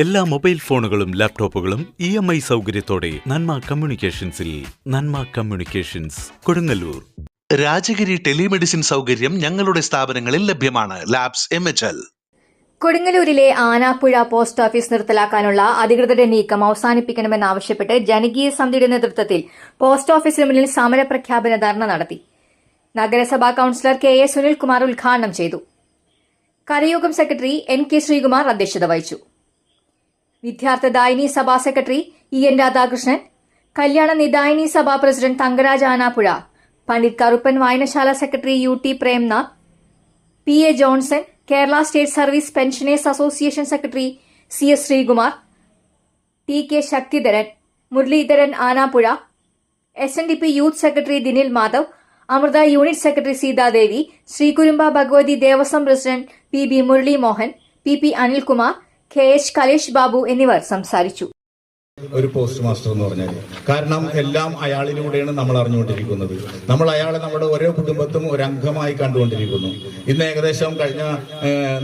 എല്ലാ മൊബൈൽ ഫോണുകളും ലാപ്ടോപ്പുകളും ഇ എം ഐ സൗകര്യത്തോടെ നന്മ കമ്മ്യൂണിക്കേഷൻസിൽ നന്മ കമ്മ്യൂണിക്കേഷൻസ് കൊടുങ്ങല്ലൂർ. രാജഗിരി ടെലിമെഡിസിൻ സൗകര്യം ഞങ്ങളുടെ സ്ഥാപനങ്ങളിൽ ലഭ്യമാണ്. Labs M H L. കൊടുങ്ങല്ലൂരിലെ Anappuzha post office നിർത്തലാക്കാനുള്ള അധികൃതരുടെ നീക്കം അവസാനിപ്പിക്കണമെന്നാവശ്യപ്പെട്ട് ജനകീയ സമിതിയുടെ നേതൃത്വത്തിൽ പോസ്റ്റ് ഓഫീസിന് മുന്നിൽ സമരപ്രഖ്യാപന ധർണ നടത്തി. നഗരസഭാ കൌൺസിലർ കെ എ സുനിൽകുമാർ ഉദ്ഘാടനം ചെയ്തു. കരയോഗം സെക്രട്ടറി എൻ കെ ശ്രീകുമാർ അധ്യക്ഷത വഹിച്ചു. വിദ്യാർത്ഥി ദായിനി സഭാ secretary E N Radhakrishnan Kalyana Nidayini Sabha president Thankaraj Anappuzha Pandit Karuppan Vayanashala secretary U T Premnath P A Johnson Kerala state service pensioners association secretary C S Sreekumar T K Sakthidharan Muraleedharan Anappuzha S N D P youth secretary Dinil Madhav Amrita unit secretary Seethadevi Sreekurumba Bhagavathi Devaswom president P B Muralimohan P P Anilkumar K H Kalesh Babu എന്നിവർ സംസാരിച്ചു ഒരു post master എന്ന് പറഞ്ഞാൽ കാരണം എല്ലാം അയാളിലൂടെയാണ് നമ്മൾ അറിഞ്ഞുകൊണ്ടിരിക്കുന്നത്. നമ്മൾ അയാളെ നമ്മുടെ ഓരോ കുടുംബത്തും ഒരു അംഗമായി കണ്ടുകൊണ്ടിരിക്കുന്നു. ഇന്ന് ഏകദേശം കഴിഞ്ഞ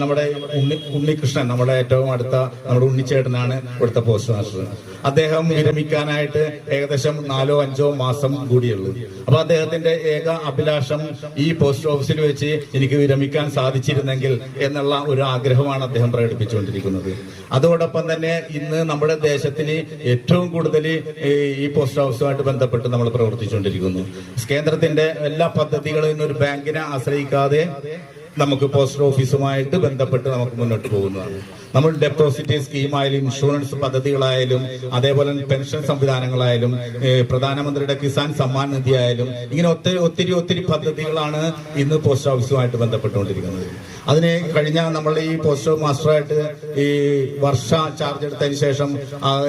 നമ്മുടെ ഉണ്ണി ഉണ്ണികൃഷ്ണൻ നമ്മുടെ ഏറ്റവും അടുത്ത നമ്മുടെ ഉണ്ണിച്ചേട്ടനാണ് ഇവിടുത്തെ പോസ്റ്റ് മാസ്റ്റർ അദ്ദേഹം വിരമിക്കാനായിട്ട് ഏകദേശം നാലോ അഞ്ചോ മാസം കൂടിയുള്ളൂ. അപ്പൊ അദ്ദേഹത്തിന്റെ ഏക അഭിലാഷം ഈ പോസ്റ്റ് ഓഫീസിൽ വെച്ച് എനിക്ക് വിരമിക്കാൻ സാധിച്ചിരുന്നെങ്കിൽ എന്നുള്ള ഒരു ആഗ്രഹമാണ് അദ്ദേഹം പ്രകടിപ്പിച്ചുകൊണ്ടിരിക്കുന്നത്. അതോടൊപ്പം തന്നെ ഇന്ന് നമ്മുടെ ദേശത്തിന് ഏറ്റവും കൂടുതൽ ഈ പോസ്റ്റ് ഹൗസുമായിട്ട് ബന്ധപ്പെട്ട് നമ്മൾ പ്രവർത്തിച്ചുകൊണ്ടിരിക്കുന്നു. കേന്ദ്രത്തിന്റെ എല്ലാ പദ്ധതികളും ഒരു ബാങ്കിനെ ആശ്രയിക്കാതെ നമുക്ക് പോസ്റ്റ് ഓഫീസുമായിട്ട് ബന്ധപ്പെട്ട് നമുക്ക് മുന്നോട്ട് പോകുന്നതാണ്. നമ്മൾ ഡെപ്പോസിറ്റ് സ്കീമായാലും ഇൻഷുറൻസ് പദ്ധതികളായാലും അതേപോലെ പെൻഷൻ സംവിധാനങ്ങളായാലും പ്രധാനമന്ത്രിയുടെ കിസാൻ സമ്മാൻ നിധി ആയാലും ഇങ്ങനെ ഒത്തിരി ഒത്തിരി ഒത്തിരി പദ്ധതികളാണ് ഇന്ന് പോസ്റ്റ് ഓഫീസുമായിട്ട് ബന്ധപ്പെട്ടുകൊണ്ടിരിക്കുന്നത്. അതിന് കഴിഞ്ഞ നമ്മൾ ഈ പോസ്റ്റ് മാസ്റ്ററായിട്ട് ഈ വർഷ ചാർജ് എടുത്തതിന് ശേഷം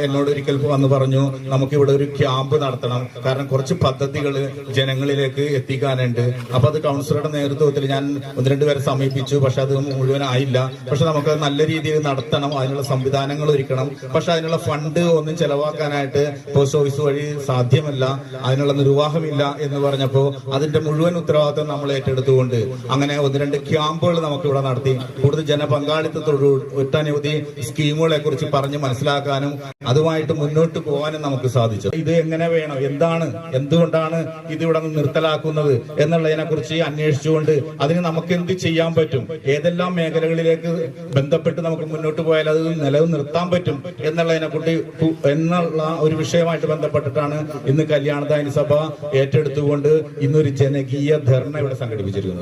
എന്നോട് ഒരിക്കൽ വന്ന് പറഞ്ഞു നമുക്ക് ഇവിടെ ഒരു ക്യാമ്പ് നടത്തണം. കാരണം കുറച്ച് പദ്ധതികൾ ജനങ്ങളിലേക്ക് എത്തിക്കാനുണ്ട്. അപ്പൊ അത് കൗൺസിലറുടെ നേതൃത്വത്തിൽ ഞാൻ ഒന്ന് രണ്ടുപേരെ സമീപിച്ചു. പക്ഷെ അത് മുഴുവനായില്ല. പക്ഷെ നമുക്ക് നല്ല രീതിയിൽ നടത്തണം അതിനുള്ള സംവിധാനങ്ങൾ ഒരുക്കണം. പക്ഷെ അതിനുള്ള ഫണ്ട് ഒന്നും ചെലവാക്കാനായിട്ട് പോസ്റ്റ് ഓഫീസ് വഴി സാധ്യമല്ല. അതിനുള്ള നിർവാഹമില്ല എന്ന് പറഞ്ഞപ്പോൾ അതിന്റെ മുഴുവൻ ഉത്തരവാദിത്വം നമ്മൾ ഏറ്റെടുത്തുകൊണ്ട് അങ്ങനെ ഒന്ന് രണ്ട് ക്യാമ്പുകൾ നമുക്ക് ഇവിടെ നടത്തി. കൂടുതൽ ജനപങ്കാളിത്തത്തോടു ഒട്ടനവധി സ്കീമുകളെ കുറിച്ച് പറഞ്ഞ് മനസ്സിലാക്കാനും അതുമായിട്ട് മുന്നോട്ട് പോകാനും നമുക്ക് സാധിച്ചു. ഇത് എങ്ങനെ വേണം? എന്താണ്? എന്തുകൊണ്ടാണ് ഇത് ഇവിടെ നിർത്തലാക്കുന്നത് എന്നുള്ളതിനെ കുറിച്ച് അന്വേഷിച്ചുകൊണ്ട് അതിന് നമുക്ക് എന്ത് ചെയ്യാൻ പറ്റും? ഏതെല്ലാം മേഖലകളിലേക്ക് ബന്ധപ്പെട്ട് നമുക്ക് മുന്നോട്ട് പോയാൽ അത് നിലനിർത്താൻ പറ്റും എന്നുള്ളതിനെ കുട്ടി എന്നുള്ള ഒരു വിഷയമായിട്ട് ബന്ധപ്പെട്ടിട്ടാണ് ഇന്ന് കല്യാണദാനി സഭ ഏറ്റെടുത്തുകൊണ്ട് ഇന്നൊരു ജനകീയ ധർണ ഇവിടെ സംഘടിപ്പിച്ചിരിക്കുന്നത്.